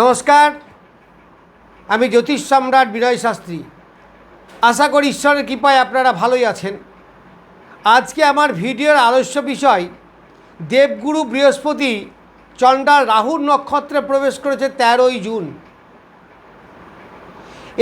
নমস্কার, আমি জ্যোতিষ সম্রাট বিনয় শাস্ত্রী। আশা করি ঈশ্বরের কৃপায় আপনারা ভালোই আছেন। আজকে আমার ভিডিওর আলস্য বিষয়, দেবগুরু বৃহস্পতি চণ্ডাল রাহুর নক্ষত্রে প্রবেশ করেছে তেরোই জুন।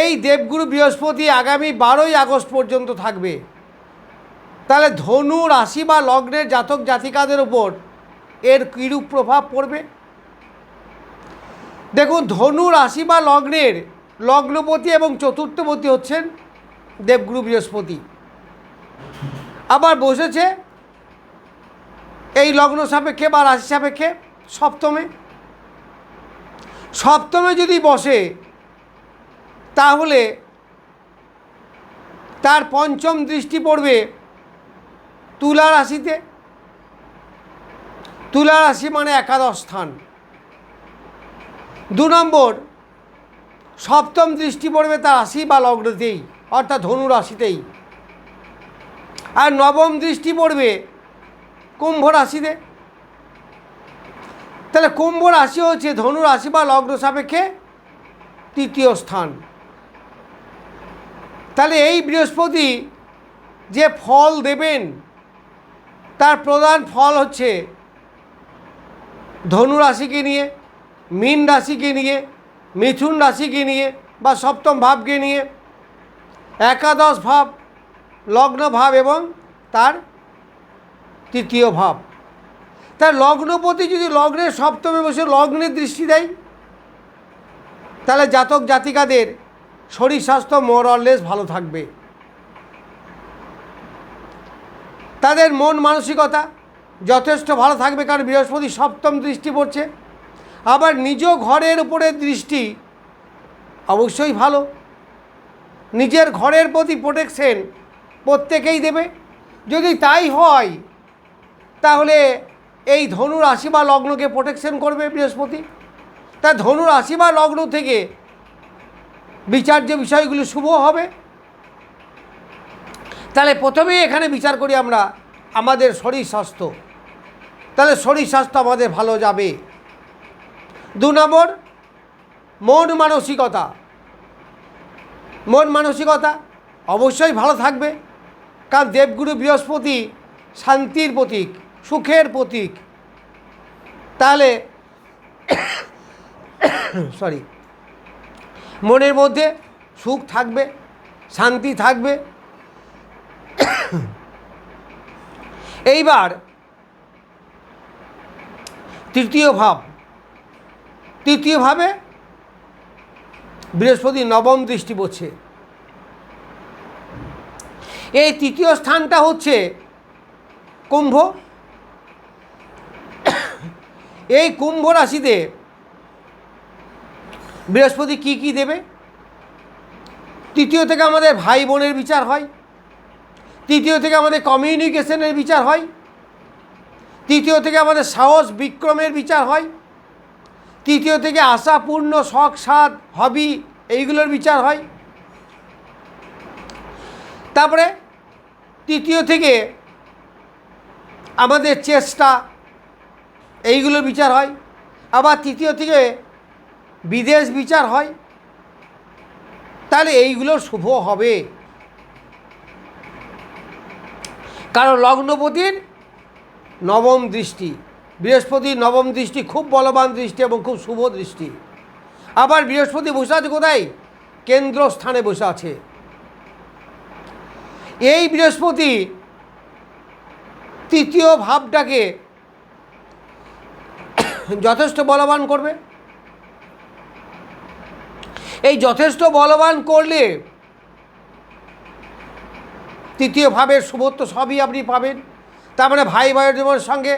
এই দেবগুরু বৃহস্পতি আগামী বারোই আগস্ট পর্যন্ত থাকবে। তাহলে ধনু, রাশি বা লগ্নের জাতক জাতিকাদের উপর এর কীরূপ প্রভাব পড়বে? দেখুন, ধনু রাশি বা লগ্নের, লগ্নপতি এবং চতুর্থপতি হচ্ছেন দেবগুরু বৃহস্পতি। আবার বসেছে এই লগ্ন সাপেক্ষে বা রাশি সাপেক্ষে সপ্তমে। সপ্তমে যদি বসে, তাহলে তার পঞ্চম দৃষ্টি পড়বে তুলা রাশিতে। তুলা রাশি মানে একাদশ স্থান। দু নম্বর, সপ্তম দৃষ্টি পড়বে তার রাশি বা লগ্নতেই অর্থাৎ ধনু রাশিতেই। আর নবম দৃষ্টি পড়বে কুম্ভ রাশিতে। তাহলে কুম্ভ রাশি হচ্ছে ধনু রাশি বা লগ্ন সাপেক্ষে তৃতীয় স্থান। তাহলে এই বৃহস্পতি যে ফল দেবেন, তার প্রধান ফল হচ্ছে ধনু রাশিকে নিয়ে। মীন রাশিকে নিয়ে, মিথুন রাশিকে নিয়ে বা সপ্তম ভাবকে নিয়ে একাদশ ভাব, লগ্ন ভাব এবং তার তৃতীয় ভাব। তার লগ্নপতি যদি লগ্নের সপ্তমে বসে লগ্নের দৃষ্টি দেয়, তাহলে জাতক জাতিকাদের শরীর স্বাস্থ্য মোরলেস ভালো থাকবে। তাদের মন মানসিকতা যথেষ্ট ভালো থাকবে কারণ বৃহস্পতি সপ্তম দৃষ্টি পড়ছে। আবার নিজ ঘরের উপরে দৃষ্টি অবশ্যই ভালো। নিজের ঘরের প্রতি প্রোটেকশন প্রত্যেকেই দেবে। যদি তাই হয়, তাহলে এই ধনু রাশি বা লগ্নকে প্রোটেকশন করবে বৃহস্পতি। তা ধনু রাশি বা লগ্ন থেকে বিচার্য বিষয়গুলি শুভ হবে, তাহলে প্রথমেই এখানে বিচার করি আমরা আমাদের শরীর স্বাস্থ্য। তাহলে শরীর স্বাস্থ্য আমাদের ভালো যাবে। দু নম্বর, মন মানসিকতা। মন মানসিকতা অবশ্যই ভালো থাকবে, কারণ দেবগুরু বৃহস্পতি শান্তির প্রতীক, সুখের প্রতীক। তাহলে সরি মনের মধ্যে সুখ থাকবে, শান্তি থাকবে। এইবার, তৃতীয় ভাব তৃতীয় ভাবে বৃহস্পতি নবম দৃষ্টি পড়ছে। এই তৃতীয় স্থানটা হচ্ছে কুম্ভ। এই কুম্ভ রাশিতে বৃহস্পতি কি কি দেবে? তৃতীয় থেকে আমাদের ভাই বোনের বিচার হয়। তৃতীয় থেকে আমাদের কমিউনিকেশনের বিচার হয়। তৃতীয় থেকে আমাদের সাহস বিক্রমের বিচার হয়। তৃতীয় থেকে আশাপূর্ণ শখ সাদ হবি এইগুলোর বিচার হয়। তারপরে তৃতীয় থেকে আমাদের চেষ্টা, এইগুলোর বিচার হয়। আবার তৃতীয় থেকে বিদেশ বিচার হয়। তাহলে এইগুলো শুভ হবে। কারণ লগ্নপতির নবম দৃষ্টি। বৃহস্পতির নবম দৃষ্টি, খুব বলবান দৃষ্টি এবং খুব শুভ দৃষ্টি। আবার বৃহস্পতি বসে আছে কোথায়? কেন্দ্রস্থানে বসে আছে। এই বৃহস্পতি তৃতীয় ভাবটাকে যথেষ্ট বলবান করবে। এই যথেষ্ট বলবান করলে তৃতীয় ভাবের শুভত্ব সবই আপনি পাবেন। তার মানে ভাই ভাইয়ের জীবনের সঙ্গে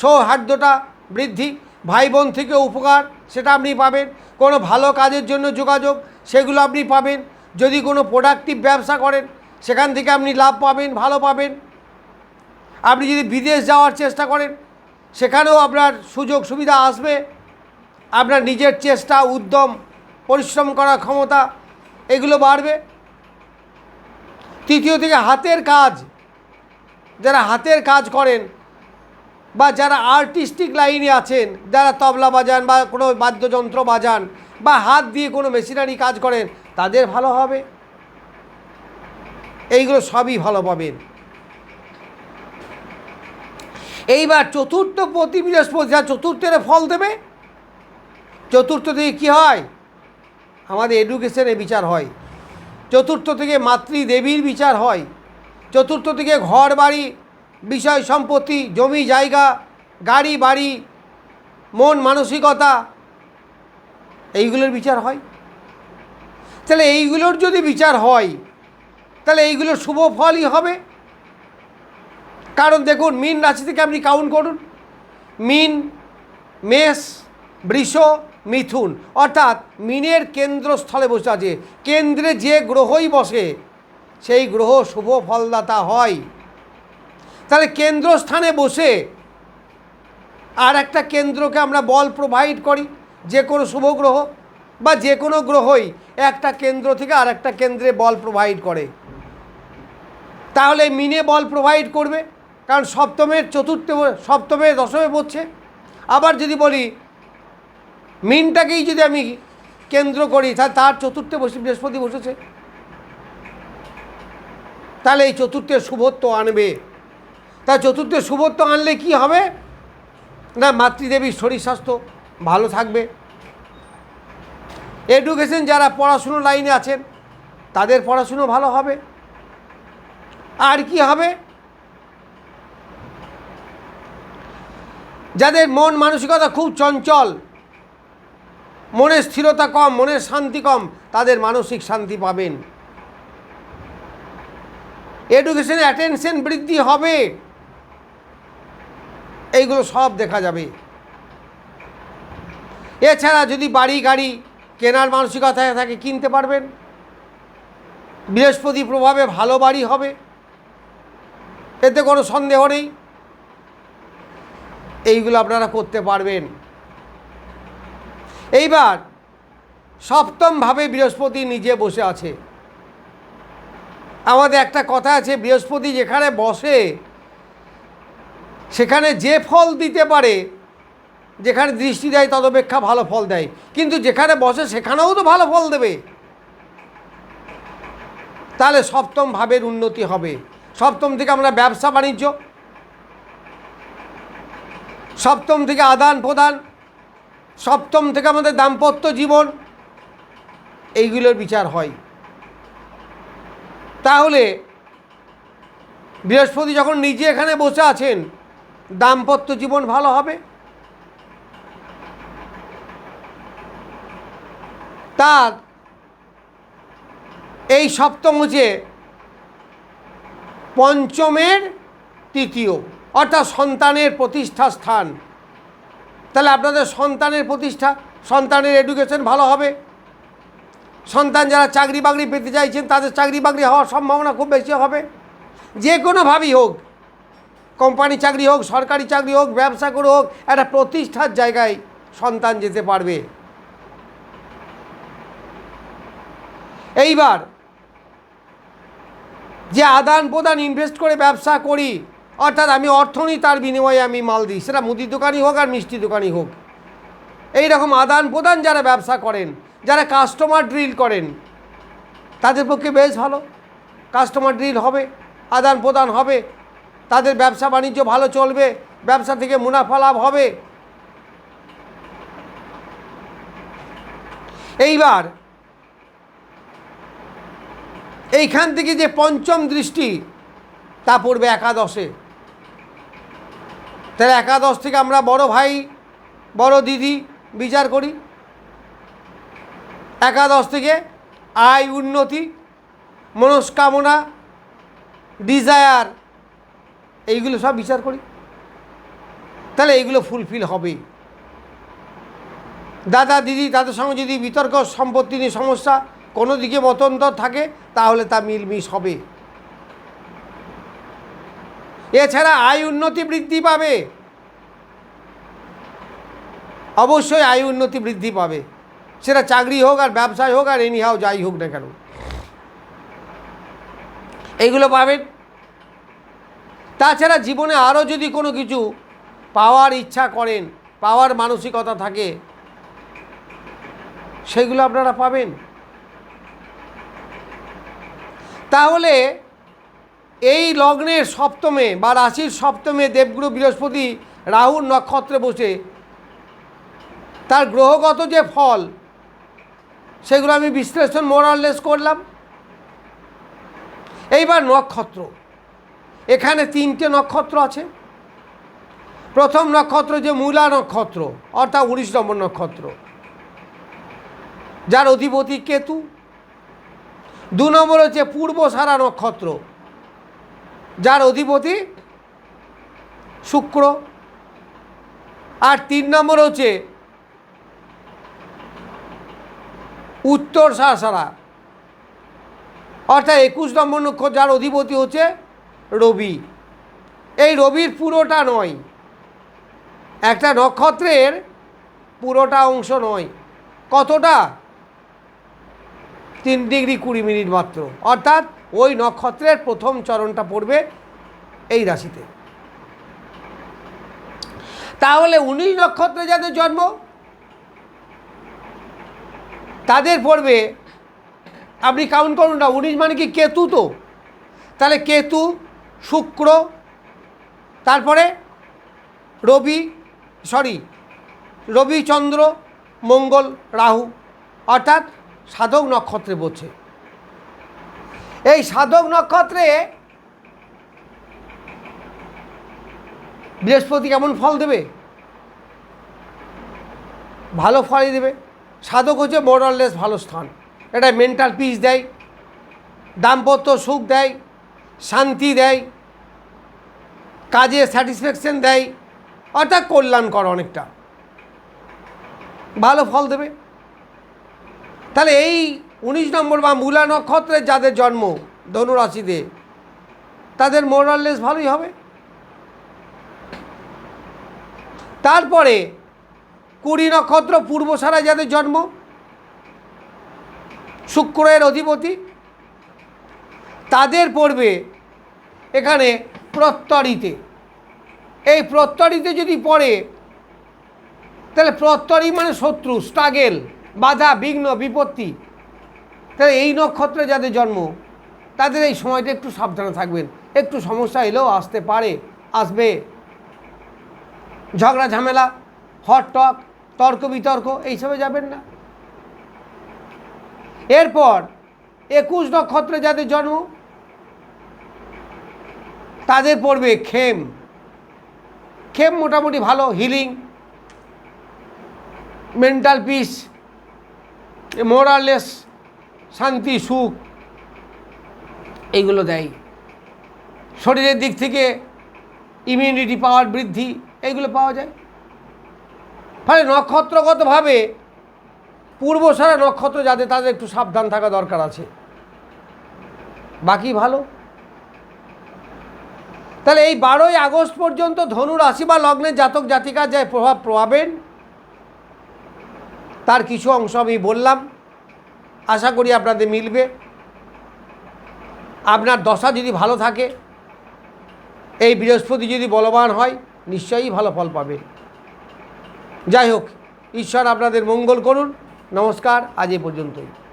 সৌহার্দ্যতা বৃদ্ধি ভাই বোন থেকে উপকার, সেটা আপনি পাবেন। কোনো ভালো কাজের জন্য যোগাযোগ, সেগুলো আপনি পাবেন। যদি কোনো প্রোডাক্টিভ ব্যবসা করেন, সেখান থেকে আপনি লাভ পাবেন, ভালো পাবেন। আপনি যদি বিদেশ যাওয়ার চেষ্টা করেন, সেখানেও আপনার সুযোগ সুবিধা আসবে। আপনার নিজের চেষ্টা, উদ্যম, পরিশ্রম করার ক্ষমতা, এগুলো বাড়বে। তৃতীয় থেকে হাতের কাজ, যারা হাতের কাজ করেন বা যারা আর্টিস্টিক লাইনে আছেন, যারা তবলা বাজান বা কোনো বাদ্যযন্ত্র বাজান বা হাত দিয়ে কোনো মেশিনারি কাজ করেন, তাদের ভালো হবে। এইগুলো সবই ভালো পাবেন। এইবার চতুর্থ প্রতি বৃহস্পতি যা চতুর্থের ফল দেবে, চতুর্থ থেকে কী হয়? আমাদের এডুকেশনের বিচার হয়। চতুর্থ থেকে মাতৃদেবীর বিচার হয়। চতুর্থ থেকে ঘর বাড়ি বিষয় সম্পত্তি, জমি, জায়গা, গাড়ি, বাড়ি, মন, মানসিকতা, এইগুলোর বিচার হয়। তাহলে এইগুলোর যদি বিচার হয়, তাহলে এইগুলোর শুভ ফলই হবে। কারণ দেখুন, মিন রাশি থেকে আপনি কাউন্ট করুন। মিন, মেষ, বৃষ, মিথুন। অর্থাৎ মিনের কেন্দ্রস্থলে বসে আছে। কেন্দ্রে যে গ্রহই বসে, সেই গ্রহ শুভ ফলদাতা হয়। তাহলে কেন্দ্রস্থানে বসে আর একটা কেন্দ্রকে আমরা বল প্রোভাইড করি, যে কোনো শুভ গ্রহ বা যে কোনো গ্রহই একটা কেন্দ্র থেকে আর একটা কেন্দ্রে বল প্রোভাইড করে। তাহলে মিনে বল প্রোভাইড করবে, কারণ সপ্তমের চতুর্থে, সপ্তমে, দশমে পড়ছে আবার যদি বলি, মিনটাকেই যদি আমি কেন্দ্র করি তাহলে তার চতুর্থে বসে, বৃহস্পতি বসেছে। তাহলে এই চতুর্থের শুভত্ব আনবে। তা চতুর্থ শুভত্ব আনলে কি হবে? না, মাতৃদেবীর শরীর স্বাস্থ্য ভালো থাকবে। এডুকেশন যারা পড়াশুনো লাইনে আছেন, তাদের পড়াশুনো ভালো হবে। আর কি হবে? যাদের মন মানসিকতা খুব চঞ্চল, মনের স্থিরতা কম, মনের শান্তি কম, তাদের মানসিক শান্তি পাবেন। এডুকেশনে অ্যাটেনশন বৃদ্ধি হবে। এইগুলো সব দেখা যাবে। এছাড়া যদি বাড়ি গাড়ি কেনার মানসিকতায় থাকে, কিনতে পারবেন। বৃহস্পতি প্রভাবে ভালো বাড়ি হবে। এতে কোনো সন্দেহ নেই। এইগুলো আপনারা করতে পারবেন। এইবার সপ্তমভাবে বৃহস্পতি নিজে বসে আছে। আমাদের একটা কথা আছে, বৃহস্পতি যেখানে বসে সেখানে যে ফল দিতে পারে, যেখানে দৃষ্টি দেয় তদপেক্ষা ভালো ফল দেয়। কিন্তু যেখানে বসে সেখানেও তো ভালো ফল দেবে। তাহলে সপ্তম ভাবের উন্নতি হবে। সপ্তম থেকে আমরা ব্যবসা বাণিজ্য, সপ্তম থেকে আদান প্রদান, সপ্তম থেকে আমাদের দাম্পত্য জীবন, এইগুলোর বিচার হয়। তাহলে বৃহস্পতি যখন নিজে এখানে বসে আছেন দাম্পত্য জীবন ভালো হবে? তার এই সপ্তম হচ্ছে পঞ্চমের তৃতীয়, অর্থাৎ সন্তানের প্রতিষ্ঠা স্থান। তাহলে আপনাদের সন্তানের প্রতিষ্ঠা, সন্তানের এডুকেশন ভালো হবে? সন্তান যারা চাকরি বাকরি পেতে চাইছেন, তাদের চাকরি বাকরি হওয়ার সম্ভাবনা খুব বেশি হবে? যে কোনোভাবেই হোক কোম্পানি চাকরি হোক, সরকারি চাকরি হোক, ব্যবসা করে হোক, একটা প্রতিষ্ঠার জায়গায় সন্তান যেতে পারবে। এইবার যে আদান প্রদান ইনভেস্ট করে ব্যবসা করি, অর্থাৎ আমি অর্থ নিই তার বিনিময়ে আমি মাল দিই, সেটা মুদির দোকানই হোক আর মিষ্টি দোকানই হোক। এই রকম আদান প্রদান যারা ব্যবসা করেন, যারা কাস্টমার ড্রিল করেন, তাদের পক্ষে বেশ ভালো। কাস্টমার ড্রিল হবে, আদান প্রদান হবে তাদের ব্যবসা বাণিজ্য ভালো চলবে, ব্যবসা থেকে মুনাফা লাভ হবে। এইবার এইখান থেকে যে পঞ্চম দৃষ্টি, তা পড়বে একাদশে। তাহলে একাদশ থেকে আমরা বড় ভাই, বড় দিদি বিচার করি। একাদশ থেকে আয়, উন্নতি, মনস্কামনা ডিজায়ার এইগুলো সব বিচার করি। তাহলে এইগুলো ফুলফিল হবেই দাদা, দিদি, তাদের সঙ্গে যদি বিতর্ক, সম্পত্তি নিয়ে সমস্যা, কোনো দিকে মতন্তর থাকে, তাহলে তা মিলমিশ হবে। এছাড়া আয় উন্নতি বৃদ্ধি পাবে। অবশ্যই আয় উন্নতি বৃদ্ধি পাবে। সেটা চাকরি হোক আর ব্যবসায় হোক আর এনিহাও যাই হোক না কেন। এইগুলো পাবেন। তাছাড়া জীবনে আরও যদি কোনো কিছু পাওয়ার ইচ্ছা করেন, পাওয়ার মানসিকতা থাকে, সেগুলো আপনারা পাবেন। তাহলে এই লগ্নের সপ্তমে বা রাশির সপ্তমে দেবগুরু বৃহস্পতি রাহুর নক্ষত্রে বসে তার গ্রহগত যে ফল, সেগুলো আমি বিশ্লেষণ মোরাললেস করলাম। এইবার নক্ষত্র। এখানে তিনটে নক্ষত্র আছে। প্রথম নক্ষত্র যে মূলা নক্ষত্র, অর্থাৎ উনিশ নম্বর নক্ষত্র, যার অধিপতি কেতু। দু নম্বর হচ্ছে পূর্ব সারা নক্ষত্র, যার অধিপতি শুক্র। আর তিন নম্বর হচ্ছে উত্তর সারা অর্থাৎ একুশ নম্বর নক্ষত্র, যার অধিপতি হচ্ছে রবি। এই রবির পুরোটা নয়। একটা নক্ষত্রের পুরোটা অংশ নয়। কতটা? তিন ডিগ্রি কুড়ি মিনিট মাত্র। অর্থাৎ ওই নক্ষত্রের প্রথম চরণটা পড়বে এই রাশিতে। তাহলে উনিশ নক্ষত্রে যাদের জন্ম, তাদের পড়বে, আপনি কাউন্ট করুন না, উনিশ মানে কি কেতু তো? তাহলে কেতু শুক্র, তারপরে রবি সরি রবি চন্দ্র, মঙ্গল রাহু, অর্থাৎ সাধক নক্ষত্রে পড়ছে এই সাধক নক্ষত্রে বৃহস্পতি কেমন ফল দেবে? ভালো ফলই দেবে। সাধক হচ্ছে মোরাললেস ভালো স্থান। এটা মেন্টাল পিস দেয়, দাম্পত্য সুখ দেয়, শান্তি দেয় কাজে স্যাটিসফ্যাকশন দেয়, অর্থাৎ কল্যাণকর অনেকটা। ভালো ফল দেবে। তাহলে এই উনিশ নম্বর বা মূলা নক্ষত্রের যাদের জন্ম ধনুরাশিতে, তাদের মোরাললেস ভালোই হবে। তারপরে কুড়ি নক্ষত্র পূর্বসারা যাদের জন্ম শুক্রের অধিপতি, তাদের পড়বে এখানে প্রত্যরিতে। এই প্রত্যরিতে যদি পড়ে, তাহলে প্রত্যরি মানে শত্রু স্ট্রাগেল বাধা, বিঘ্ন, বিপত্তি। তাহলে এই নক্ষত্রে যাদের জন্ম, তাদের এই সময়টা একটু সাবধানে থাকবেন। একটু সমস্যা এলেও আসতে পারে, আসবে। ঝগড়া, ঝামেলা হট টক তর্ক, বিতর্ক, এইসবে যাবেন না। এরপর একুশ নক্ষত্রে যাদের জন্ম তাদের পড়বে খেম। খেম মোটামুটি ভালো হিলিং মেন্টাল পিস মোরালেস শান্তি, সুখ, এইগুলো দেয়। শরীরের দিক থেকে ইমিউনিটি পাওয়ার বৃদ্ধি, এইগুলো পাওয়া যায়। ফলে নক্ষত্রগতভাবে পূর্বসারা নক্ষত্র যাদের, তাদের একটু সাবধান থাকা দরকার আছে। বাকি ভালো। তাহলে এই বারোই আগস্ট পর্যন্ত ধনু রাশি বা লগ্নের জাতক জাতিকা যে প্রভাব পাবেন তার কিছু অংশ আমি বললাম। আশা করি আপনাদের মিলবে। আপনার দশা যদি ভালো থাকে, এই বৃহস্পতি যদি বলবান হয়, নিশ্চয়ই ভালো ফল পাবেন। যাই হোক, ঈশ্বর আপনাদের মঙ্গল করুন। নমস্কার, আজ এ পর্যন্তই।